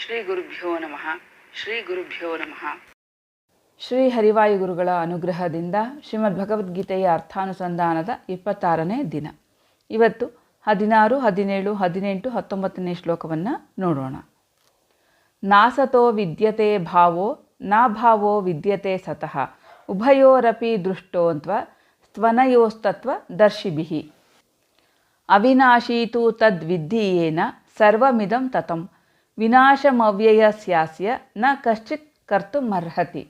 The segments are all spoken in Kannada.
ಶ್ರೀ ಗುರುಭ್ಯೋ ನಮಃ. ಶ್ರೀ ಗುರುಭ್ಯೋ ನಮಃ. ಶ್ರೀ ಹರಿವಾಯು ಗುರುಗಳ ಅನುಗ್ರಹದಿಂದ ಶ್ರೀಮದ್ ಭಗವದ್ಗೀತೆಯ ಅರ್ಥಾನುಸಂಧಾನದ ಇಪ್ಪತ್ತಾರನೇ ದಿನ. ಇವತ್ತು ಹದಿನಾರು, ಹದಿನೇಳು, ಹದಿನೆಂಟು, ಹತ್ತೊಂಬತ್ತನೇ ಶ್ಲೋಕವನ್ನು ನೋಡೋಣ. ನಾಸತೋ ವಿದ್ಯತೆ ಭಾವೋ ನಾಭಾವೋ ವಿದ್ಯತೆ ಸತಃ. ಉಭಯೋರಪಿ ದೃಷ್ಟೋಂತ್ವ ಸ್ತವನಯೋಸ್ತತ್ವ ದರ್ಶಿಭಿ. ಅವಿನಾಶೀತು ತದ್ವಿಧಿಯೇನ ಸರ್ವಮಿದಂ ತತಂ. ವಿನಾಶಮವ್ಯಯ ಸ್ಯಾಸ್ಯ ನ ಕಶ್ಚಿತ್ ಕರ್ತುಮರ್ಹತಿ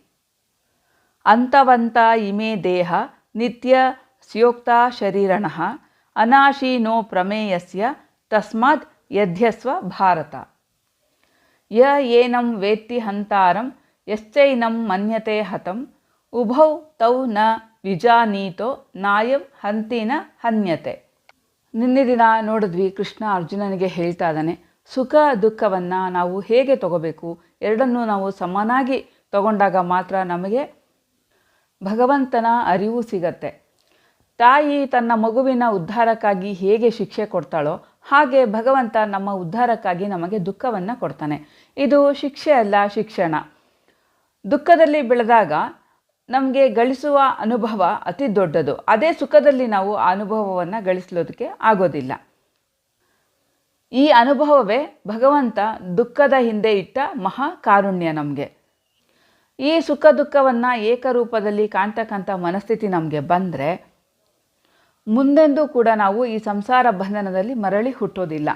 ಅಂತವಂತ ಇಮೇ ದೇಹ ನಿತ್ಯ ಸ್ಯೋಕ್ತ ಶರೀರಣಃ ಅನಾಶೀನೋ ಪ್ರಮೇಯಸ್ಯ ತಸ್ಮಾತ್ ಯಧ್ಯಸ್ವ ಭಾರತ. ಯ ಏನಂ ವೇತ್ತಿ ಹಂತಾರಂ ಯಶ್ಚೈನಂ ಮನ್ಯತೆ ಹತಂ ಉಭೌ ತೌ ನ ವಿಜಾನೀತೋ ನಾಯಂ ಹಂತಿನ ಹನ್ಯತೆ. ನಿನ್ನೆ ದಿನ ನೋಡಿದ್ವಿ ಕೃಷ್ಣ ಅರ್ಜುನನಿಗೆ ಹೇಳ್ತಾ ಇದ್ದಾನೆ ಸುಖ ದುಃಖವನ್ನು ನಾವು ಹೇಗೆ ತಗೋಬೇಕು? ಎರಡನ್ನೂ ನಾವು ಸಮನಾಗಿ ತಗೊಂಡಾಗ ಮಾತ್ರ ನಮಗೆ ಭಗವಂತನ ಅರಿವು ಸಿಗತ್ತೆ. ತಾಯಿ ತನ್ನ ಮಗುವಿನ ಉದ್ಧಾರಕ್ಕಾಗಿ ಹೇಗೆ ಶಿಕ್ಷೆ ಕೊಡ್ತಾಳೋ ಹಾಗೆ ಭಗವಂತ ನಮ್ಮ ಉದ್ಧಾರಕ್ಕಾಗಿ ನಮಗೆ ದುಃಖವನ್ನು ಕೊಡ್ತಾನೆ. ಇದು ಶಿಕ್ಷೆ ಅಲ್ಲ, ಶಿಕ್ಷಣ. ದುಃಖದಲ್ಲಿ ಬೆಳೆದಾಗ ನಮಗೆ ಗಳಿಸುವ ಅನುಭವ ಅತಿ ದೊಡ್ಡದು. ಅದೇ ಸುಖದಲ್ಲಿ ನಾವು ಆ ಅನುಭವವನ್ನು ಗಳಿಸಲೋದಕ್ಕೆ ಆಗೋದಿಲ್ಲ. ಈ ಅನುಭವವೇ ಭಗವಂತ ದುಃಖದ ಹಿಂದೆ ಇಟ್ಟ ಮಹಾ ಕಾರುಣ್ಯ ನಮಗೆ. ಈ ಸುಖ ದುಃಖವನ್ನು ಏಕರೂಪದಲ್ಲಿ ಕಾಣ್ತಕ್ಕಂಥ ಮನಸ್ಥಿತಿ ನಮಗೆ ಬಂದರೆ ಮುಂದೆಂದೂ ಕೂಡ ನಾವು ಈ ಸಂಸಾರ ಬಂಧನದಲ್ಲಿ ಮರಳಿ ಹುಟ್ಟೋದಿಲ್ಲ.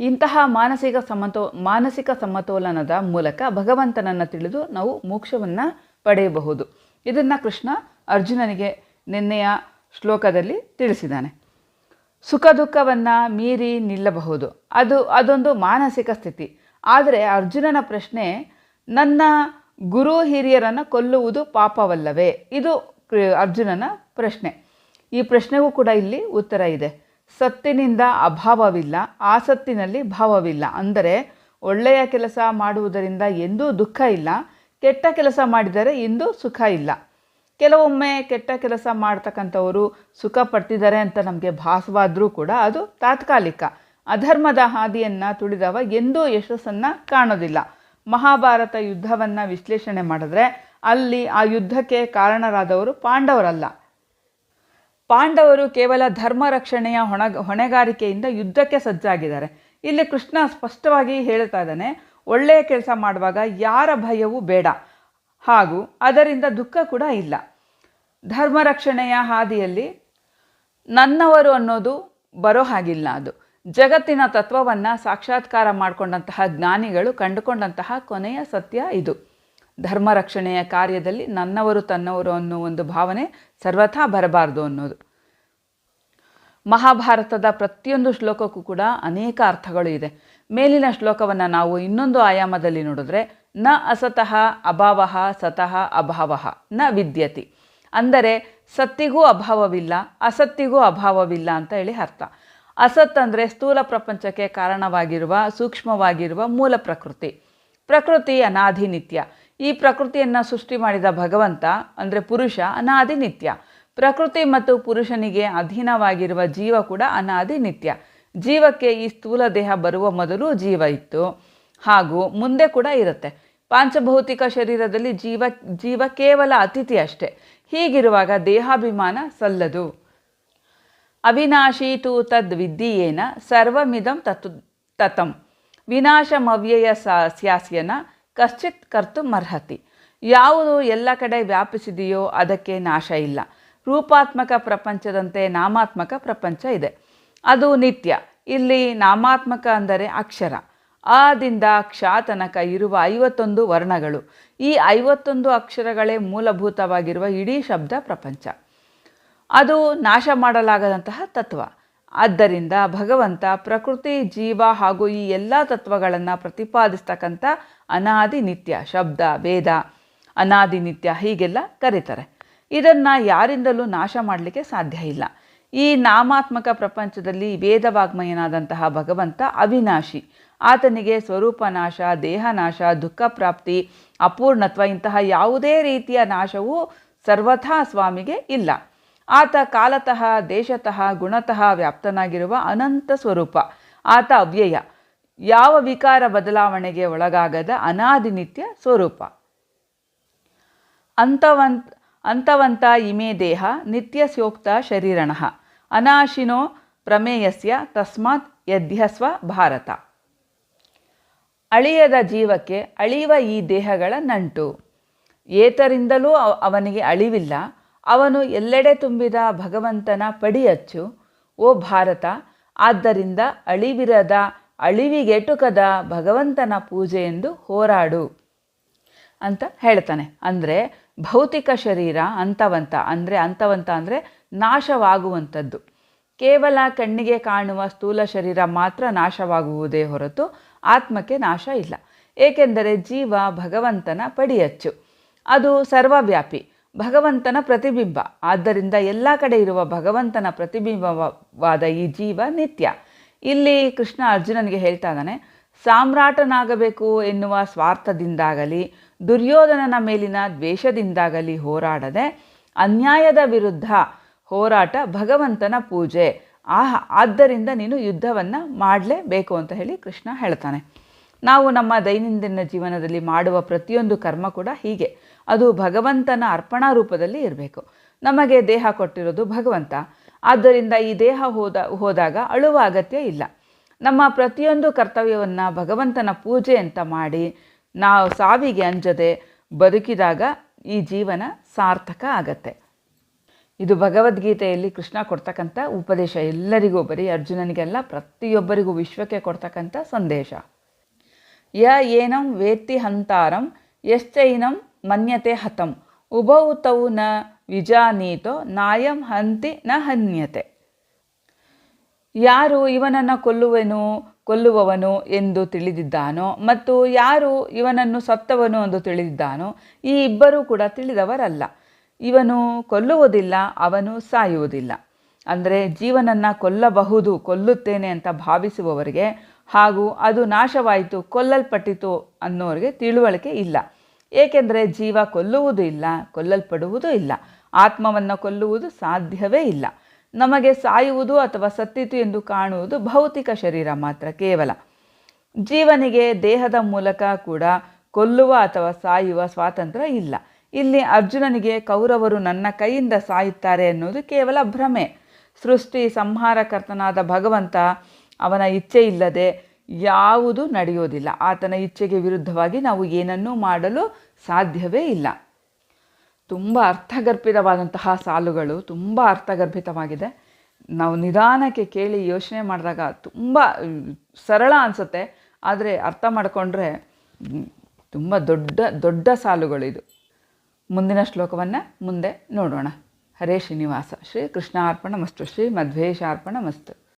ಇಂತಹ ಮಾನಸಿಕ ಸಮತೋ, ಮಾನಸಿಕ ಸಮತೋಲನದ ಮೂಲಕ ಭಗವಂತನನ್ನು ತಿಳಿದು ನಾವು ಮೋಕ್ಷವನ್ನು ಪಡೆಯಬಹುದು. ಇದನ್ನು ಕೃಷ್ಣ ಅರ್ಜುನನಿಗೆ ನಿನ್ನೆಯ ಶ್ಲೋಕದಲ್ಲಿ ತಿಳಿಸಿದ್ದಾನೆ. ಸುಖ ದುಃಖವನ್ನು ಮೀರಿ ನಿಲ್ಲಬಹುದು. ಅದು, ಅದೊಂದು ಮಾನಸಿಕ ಸ್ಥಿತಿ. ಆದರೆ ಅರ್ಜುನನ ಪ್ರಶ್ನೆ, ನನ್ನ ಗುರು ಹಿರಿಯರನ್ನು ಕೊಲ್ಲುವುದು ಪಾಪವಲ್ಲವೇ? ಇದು ಅರ್ಜುನನ ಪ್ರಶ್ನೆ. ಈ ಪ್ರಶ್ನೆಗೂ ಕೂಡ ಇಲ್ಲಿ ಉತ್ತರ ಇದೆ. ಸತ್ತಿನಿಂದ ಅಭಾವವಿಲ್ಲ, ಆಸತ್ತಿನಲ್ಲಿ ಭಾವವಿಲ್ಲ. ಅಂದರೆ ಒಳ್ಳೆಯ ಕೆಲಸ ಮಾಡುವುದರಿಂದ ಎಂದೂ ದುಃಖ ಇಲ್ಲ, ಕೆಟ್ಟ ಕೆಲಸ ಮಾಡಿದರೆ ಇಂದು ಸುಖ ಇಲ್ಲ. ಕೆಲವೊಮ್ಮೆ ಕೆಟ್ಟ ಕೆಲಸ ಮಾಡ್ತಕ್ಕಂಥವರು ಸುಖ ಪಡ್ತಿದ್ದಾರೆ ಅಂತ ನಮಗೆ ಭಾಸವಾದರೂ ಕೂಡ ಅದು ತಾತ್ಕಾಲಿಕ. ಅಧರ್ಮದ ಹಾದಿಯನ್ನು ತುಳಿದವ ಎಂದೂ ಯಶಸ್ಸನ್ನು ಕಾಣೋದಿಲ್ಲ. ಮಹಾಭಾರತ ಯುದ್ಧವನ್ನು ವಿಶ್ಲೇಷಣೆ ಮಾಡಿದ್ರೆ ಅಲ್ಲಿ ಆ ಯುದ್ಧಕ್ಕೆ ಕಾರಣರಾದವರು ಪಾಂಡವರಲ್ಲ. ಪಾಂಡವರು ಕೇವಲ ಧರ್ಮ ರಕ್ಷಣೆಯ ಹೊಣ, ಹೊಣೆಗಾರಿಕೆಯಿಂದ ಯುದ್ಧಕ್ಕೆ ಸಜ್ಜಾಗಿದ್ದಾರೆ. ಇಲ್ಲಿ ಕೃಷ್ಣ ಸ್ಪಷ್ಟವಾಗಿ ಹೇಳ್ತಾ ಇದ್ದಾನೆ, ಒಳ್ಳೆಯ ಕೆಲಸ ಮಾಡುವಾಗ ಯಾರ ಭಯವೂ ಬೇಡ. ಹಾಗೂ ಅದರಿಂದ ದುಃಖ ಕೂಡ ಇಲ್ಲ. ಧರ್ಮ ರಕ್ಷಣೆಯ ಹಾದಿಯಲ್ಲಿ ನನ್ನವರು ಅನ್ನೋದು ಬರೋ ಹಾಗಿಲ್ಲ ಅದು. ಜಗತ್ತಿನ ತತ್ವವನ್ನು ಸಾಕ್ಷಾತ್ಕಾರ ಮಾಡಿಕೊಂಡಂತಹ ಜ್ಞಾನಿಗಳು ಕಂಡುಕೊಂಡಂತಹ ಕೊನೆಯ ಸತ್ಯ ಇದು. ಧರ್ಮ ರಕ್ಷಣೆಯ ಕಾರ್ಯದಲ್ಲಿ ನನ್ನವರು ತನ್ನವರು ಅನ್ನೋ ಒಂದು ಭಾವನೆ ಸರ್ವಥಾ ಬರಬಾರ್ದು ಅನ್ನೋದು. ಮಹಾಭಾರತದ ಪ್ರತಿಯೊಂದು ಶ್ಲೋಕಕ್ಕೂ ಕೂಡ ಅನೇಕ ಅರ್ಥಗಳು ಇದೆ. ಮೇಲಿನ ಶ್ಲೋಕವನ್ನು ನಾವು ಇನ್ನೊಂದು ಆಯಾಮದಲ್ಲಿ ನೋಡಿದ್ರೆ ನ ಅಸತಃ ಅಭಾವ ಸತಃ ಅಭಾವ ನ ವಿದ್ಯತಿ. ಅಂದರೆ ಸತ್ತಿಗೂ ಅಭಾವವಿಲ್ಲ, ಅಸತ್ತಿಗೂ ಅಭಾವವಿಲ್ಲ ಅಂತ ಹೇಳಿ ಅರ್ಥ. ಅಸತ್ ಅಂದರೆ ಸ್ಥೂಲ ಪ್ರಪಂಚಕ್ಕೆ ಕಾರಣವಾಗಿರುವ, ಸೂಕ್ಷ್ಮವಾಗಿರುವ ಮೂಲ ಪ್ರಕೃತಿ. ಪ್ರಕೃತಿ ಅನಾದಿ ನಿತ್ಯ ಈ ಪ್ರಕೃತಿಯನ್ನು ಸೃಷ್ಟಿ ಮಾಡಿದ ಭಗವಂತ ಅಂದರೆ ಪುರುಷ ಅನಾದಿ ನಿತ್ಯ ಪ್ರಕೃತಿ ಮತ್ತು ಪುರುಷನಿಗೆ ಅಧೀನವಾಗಿರುವ ಜೀವ ಕೂಡ ಅನಾದಿ ನಿತ್ಯ ಜೀವಕ್ಕೆ ಈ ಸ್ಥೂಲ ದೇಹ ಬರುವ ಮೊದಲು ಜೀವ ಇತ್ತು. ಹಾಗೂ ಮುಂದೆ ಕೂಡ ಇರುತ್ತೆ. ಪಾಂಚಭೌತಿಕ ಶರೀರದಲ್ಲಿ ಜೀವ ಜೀವ ಕೇವಲ ಅತಿಥಿ ಅಷ್ಟೆ. ಹೀಗಿರುವಾಗ ದೇಹಾಭಿಮಾನ ಸಲ್ಲದು. ಅವಿನಾಶೀತು ತದ್ವಿದ್ಯೇನ ಸರ್ವಮಿದಂ ತತ್ ತತಂ. ವಿನಾಶಮವ್ಯಯ ಸ್ಯಾಸ್ಯನ ಕಶ್ಚಿತ್ ಕರ್ತು ಅರ್ಹತಿ. ಯಾವುದು ಎಲ್ಲ ಕಡೆ ವ್ಯಾಪಿಸಿದೆಯೋ ಅದಕ್ಕೆ ನಾಶ ಇಲ್ಲ. ರೂಪಾತ್ಮಕ ಪ್ರಪಂಚದಂತೆ ನಾಮಾತ್ಮಕ ಪ್ರಪಂಚ ಇದೆ. ಅದು ನಿತ್ಯ. ಇಲ್ಲಿ ನಾಮಾತ್ಮಕ ಅಂದರೆ ಅಕ್ಷರ. ಆದಿಂದ ಕ್ಷಾತನಕ ಇರುವ ಐವತ್ತೊಂದು ವರ್ಣಗಳು. ಈ ಐವತ್ತೊಂದು ಅಕ್ಷರಗಳೇ ಮೂಲಭೂತವಾಗಿರುವ ಇಡೀ ಶಬ್ದ ಪ್ರಪಂಚ. ಅದು ನಾಶ ಮಾಡಲಾಗದಂತಹ ತತ್ವ. ಆದ್ದರಿಂದ ಭಗವಂತ ಪ್ರಕೃತಿ, ಜೀವ ಹಾಗೂ ಈ ಎಲ್ಲ ತತ್ವಗಳನ್ನು ಪ್ರತಿಪಾದಿಸ್ತಕ್ಕಂಥ ಅನಾದಿ ನಿತ್ಯ, ಶಬ್ದ, ವೇದ, ಅನಾದಿ ನಿತ್ಯ ಹೀಗೆಲ್ಲ ಕರೀತಾರೆ. ಇದನ್ನು ಯಾರಿಂದಲೂ ನಾಶ ಮಾಡಲಿಕ್ಕೆ ಸಾಧ್ಯ ಇಲ್ಲ. ಈ ನಾಮಾತ್ಮಕ ಪ್ರಪಂಚದಲ್ಲಿ ವೇದವಾಗ್ಮಯನಾದಂತಹ ಭಗವಂತ ಅವಿನಾಶಿ. ಆತನಿಗೆ ಸ್ವರೂಪ ನಾಶ ದೇಹನಾಶ ದುಃಖ ಪ್ರಾಪ್ತಿ, ಅಪೂರ್ಣತ್ವ, ಇಂತಹ ಯಾವುದೇ ರೀತಿಯ ನಾಶವೂ ಸರ್ವಥಾ ಸ್ವಾಮಿಗೆ ಇಲ್ಲ. ಆತ ಕಾಲತಃ, ದೇಶತಃ, ಗುಣತಃ ವ್ಯಾಪ್ತನಾಗಿರುವ ಅನಂತ ಸ್ವರೂಪ. ಆತ ಅವ್ಯಯ. ಯಾವ ವಿಕಾರ ಬದಲಾವಣೆಗೆ ಒಳಗಾಗದ ಅನಾದಿನಿತ್ಯ ಸ್ವರೂಪ. ಅಂತವಂತ ಅಂತವಂತ ಇಮೇ ದೇಹ, ನಿತ್ಯ ಸ್ಯೋಕ್ತ ಶರೀರಣ. ಅನಾಶಿನೋ ಪ್ರಮೇಯಸ್ಯ ತಸ್ಮಾತ್ ಯದ್ಯಸ್ವ ಭಾರತ. ಅಳಿಯದ ಜೀವಕ್ಕೆ ಅಳಿಯುವ ಈ ದೇಹಗಳ ನಂಟು. ಏತರಿಂದಲೂ ಅವ- ಅವನಿಗೆ ಅಳಿವಿಲ್ಲ. ಅವನು ಎಲ್ಲೆಡೆ ತುಂಬಿದ ಭಗವಂತನ ಪಡಿಯಚ್ಚು. ಓ ಭಾರತ, ಆದ್ದರಿಂದ ಅಳಿವಿರದ ಅಳಿವಿಗೆಟುಕದ ಭಗವಂತನ ಪೂಜೆ ಎಂದು ಹೋರಾಡು. ಅಂತ ಹೇಳ್ತಾನೆ. ಅಂದರೆ ಭೌತಿಕ ಶರೀರ ಅಂತವಂತ, ಅಂದರೆ ಅಂತವಂತ ಅಂದರೆ ನಾಶವಾಗುವಂಥದ್ದು. ಕೇವಲ ಕಣ್ಣಿಗೆ ಕಾಣುವ ಸ್ಥೂಲ ಶರೀರ ಮಾತ್ರ ನಾಶವಾಗುವುದೇ ಹೊರತು ಆತ್ಮಕ್ಕೆ ನಾಶ ಇಲ್ಲ. ಏಕೆಂದರೆ ಜೀವ ಭಗವಂತನ ಪಡಿಯಚ್ಚು. ಅದು ಸರ್ವವ್ಯಾಪಿ, ಭಗವಂತನ ಪ್ರತಿಬಿಂಬ. ಆದ್ದರಿಂದ ಎಲ್ಲ ಕಡೆ ಇರುವ ಭಗವಂತನ ಪ್ರತಿಬಿಂಬವಾದ ಈ ಜೀವ ನಿತ್ಯ. ಇಲ್ಲಿ ಕೃಷ್ಣ ಅರ್ಜುನನಿಗೆ ಹೇಳ್ತಾ ಇದ್ದಾನೆ, ಸಾಮ್ರಾಟನಾಗಬೇಕು ಎನ್ನುವ ಸ್ವಾರ್ಥದಿಂದಾಗಲಿ, ದುರ್ಯೋಧನನ ಮೇಲಿನ ದ್ವೇಷದಿಂದಾಗಲಿ ಹೋರಾಡದೆ, ಅನ್ಯಾಯದ ವಿರುದ್ಧ ಹೋರಾಟ, ಭಗವಂತನ ಪೂಜೆ. ಆಹ, ಆದ್ದರಿಂದ ನೀನು ಯುದ್ಧವನ್ನು ಮಾಡಲೇಬೇಕು ಅಂತ ಹೇಳಿ ಕೃಷ್ಣ ಹೇಳ್ತಾನೆ. ನಾವು ನಮ್ಮ ದೈನಂದಿನ ಜೀವನದಲ್ಲಿ ಮಾಡುವ ಪ್ರತಿಯೊಂದು ಕರ್ಮ ಕೂಡ ಹೀಗೆ. ಅದು ಭಗವಂತನ ಅರ್ಪಣಾ ರೂಪದಲ್ಲಿ ಇರಬೇಕು. ನಮಗೆ ದೇಹ ಕೊಟ್ಟಿರೋದು ಭಗವಂತ. ಆದ್ದರಿಂದ ಈ ದೇಹ ಹೋದ, ಹೋದಾಗ ಅಳುವ ಅಗತ್ಯ ಇಲ್ಲ. ನಮ್ಮ ಪ್ರತಿಯೊಂದು ಕರ್ತವ್ಯವನ್ನು ಭಗವಂತನ ಪೂಜೆ ಅಂತ ಮಾಡಿ ನಾವು ಸಾವಿಗೆ ಅಂಜದೆ ಬದುಕಿದಾಗ ಈ ಜೀವನ ಸಾರ್ಥಕ ಆಗತ್ತೆ. ಇದು ಭಗವದ್ಗೀತೆಯಲ್ಲಿ ಕೃಷ್ಣ ಕೊಡ್ತಕ್ಕಂಥ ಉಪದೇಶ. ಎಲ್ಲರಿಗೂ ಬರೀ ಅರ್ಜುನನಿಗೆಲ್ಲ ಪ್ರತಿಯೊಬ್ಬರಿಗೂ ವಿಶ್ವಕ್ಕೆ ಕೊಡ್ತಕ್ಕಂಥ ಸಂದೇಶ. ಯ ಏನಂ ವೇತ್ತಿ ಹಂತಾರಂ ಯಶ್ಚೈನಂ ಮನ್ಯತೆ ಹತಂ. ಉಭೌ ತೌ ನ ವಿಜಾನೀತೋ, ನಾಯಂ ಹಂತಿ ನ ಹನ್ಯತೆ. ಯಾರು ಇವನನ್ನು ಕೊಲ್ಲುವೆನು, ಕೊಲ್ಲುವವನು ಎಂದು ತಿಳಿದಿದ್ದಾನೋ ಮತ್ತು ಯಾರು ಇವನನ್ನು ಸತ್ತವನು ಎಂದು ತಿಳಿದಿದ್ದಾನೋ, ಈ ಇಬ್ಬರೂ ಕೂಡ ತಿಳಿದವರಲ್ಲ. ಇವನು ಕೊಲ್ಲುವುದಿಲ್ಲ, ಅವನು ಸಾಯುವುದಿಲ್ಲ. ಅಂದರೆ ಜೀವನನ್ನು ಕೊಲ್ಲಬಹುದು, ಕೊಲ್ಲುತ್ತೇನೆ ಅಂತ ಭಾವಿಸುವವರಿಗೆ ಹಾಗೂ ಅದು ನಾಶವಾಯಿತು, ಕೊಲ್ಲಲ್ಪಟ್ಟಿತು ಅನ್ನೋರಿಗೆ ತಿಳುವಳಿಕೆ ಇಲ್ಲ. ಏಕೆಂದರೆ ಜೀವ ಕೊಲ್ಲುವುದೂ ಇಲ್ಲ, ಕೊಲ್ಲಲ್ಪಡುವುದೂ ಇಲ್ಲ. ಆತ್ಮವನ್ನು ಕೊಲ್ಲುವುದು ಸಾಧ್ಯವೇ ಇಲ್ಲ. ನಮಗೆ ಸಾಯುವುದು ಅಥವಾ ಸತ್ತಿತು ಎಂದು ಕಾಣುವುದು ಭೌತಿಕ ಶರೀರ ಮಾತ್ರ ಕೇವಲ. ಜೀವನಿಗೆ ದೇಹದ ಮೂಲಕ ಕೂಡ ಕೊಲ್ಲುವ ಅಥವಾ ಸಾಯುವ ಸ್ವಾತಂತ್ರ್ಯ ಇಲ್ಲ. ಇಲ್ಲಿ ಅರ್ಜುನನಿಗೆ ಕೌರವರು ನನ್ನ ಕೈಯಿಂದ ಸಾಯುತ್ತಾರೆ ಅನ್ನೋದು ಕೇವಲ ಭ್ರಮೆ. ಸೃಷ್ಟಿ ಸಂಹಾರಕರ್ತನಾದ ಭಗವಂತ ಅವನ ಇಚ್ಛೆ ಇಲ್ಲದೆ ಯಾವುದು ನಡೆಯೋದಿಲ್ಲ. ಆತನ ಇಚ್ಛೆಗೆ ವಿರುದ್ಧವಾಗಿ ನಾವು ಏನನ್ನೂ ಮಾಡಲು ಸಾಧ್ಯವೇ ಇಲ್ಲ. ತುಂಬ ಅರ್ಥಗರ್ಭಿತವಾದಂತಹ ಸಾಲುಗಳು, ತುಂಬ ಅರ್ಥಗರ್ಭಿತವಾಗಿದೆ. ನಾವು ನಿಧಾನಕ್ಕೆ ಕೇಳಿ ಯೋಚನೆ ಮಾಡಿದಾಗ ತುಂಬ ಸರಳ ಅನಿಸುತ್ತೆ. ಆದರೆ ಅರ್ಥ ಮಾಡಿಕೊಂಡ್ರೆ ತುಂಬ ದೊಡ್ಡ ದೊಡ್ಡ ಸಾಲುಗಳು ಇದು ಮುಂದಿನ ಶ್ಲೋಕವನ್ನು ಮುಂದೆ ನೋಡೋಣ. ಹರೇ ಶ್ರೀನಿವಾಸ. ಶ್ರೀ ಕೃಷ್ಣಾರ್ಪಣ ಮಸ್ತು ಶ್ರೀ ಮಧ್ವೇಶಾರ್ಪಣ ಮಸ್ತು